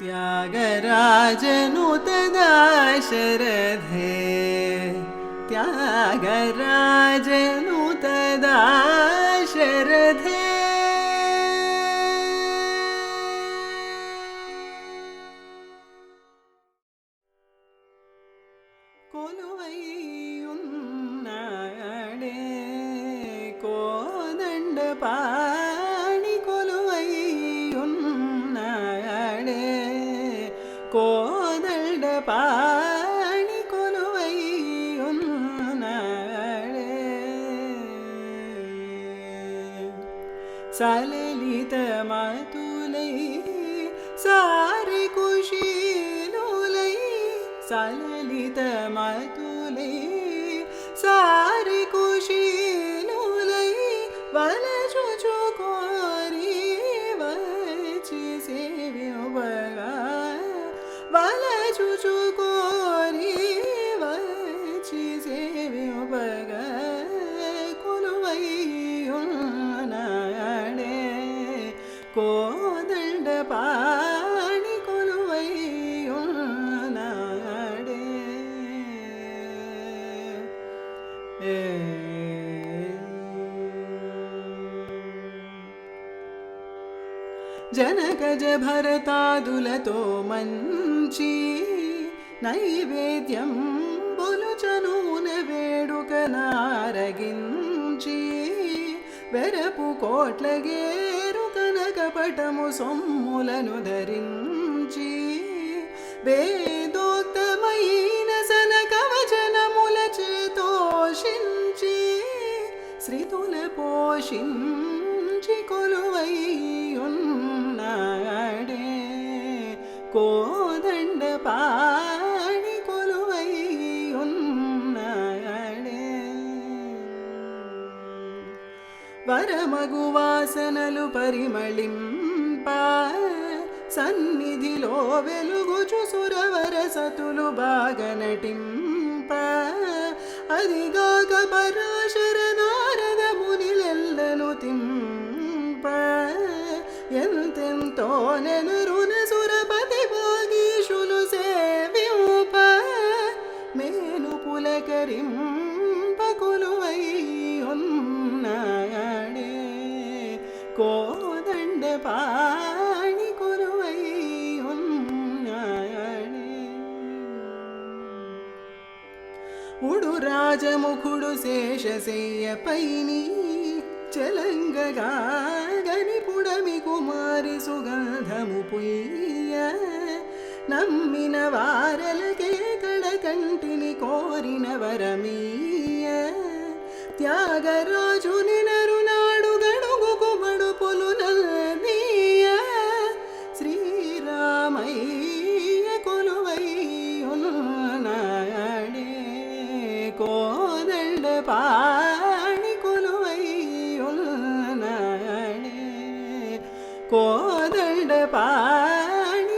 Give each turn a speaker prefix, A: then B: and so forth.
A: त्यागराजनुत दाशरथे त्यागराजनुत കോതൽട പാണി കൊലുവയ്യുന്നാളെ സലലിത മതുലൈ സാരി കുശീലുലൈ സലലിത മതു కోదండ పాణి కొలువైయున్నాడే ఏ. జనకజ భరతాదులతో మంచి నైవేద్యం బొలుచనూన వేడుక నారగించి వెరపు కోట్లగే పటము సొమ్ములను ధరించి వేదోక్తమైన సన కవచనముల చేతోషించి శ్రీతుల పోషించి కొలువై ఉన్నాడే. కోదండ పా వరమగువాసనలు పరిమళింప సన్నిధిలో వెలుగుచు సురవర సతులు బాగా నటింప అదిగాక పరాశర నారద మునిలెల్లను తింప. ఎంతెంతో నెనురున సురపతి భోగీషులు సేవింప. మేను పులకరింప కొలువై ఉన్నాడే కోదండ పాణి కొలువై ఉన్నాడే ఉడు రాజముఖుడు శేషశయ్యపైని చలంగగా గని పుడమి కుమారి సుగంధము పుయ్య నమ్మిన వారలకే కడకంటిని కోరిన వరమీయ త్యాగరాజుని പാടി പാണിക്കുലുവൈയുള്ളി കോതണ്ട് പാണിക്കുലുവൈയുള്ളി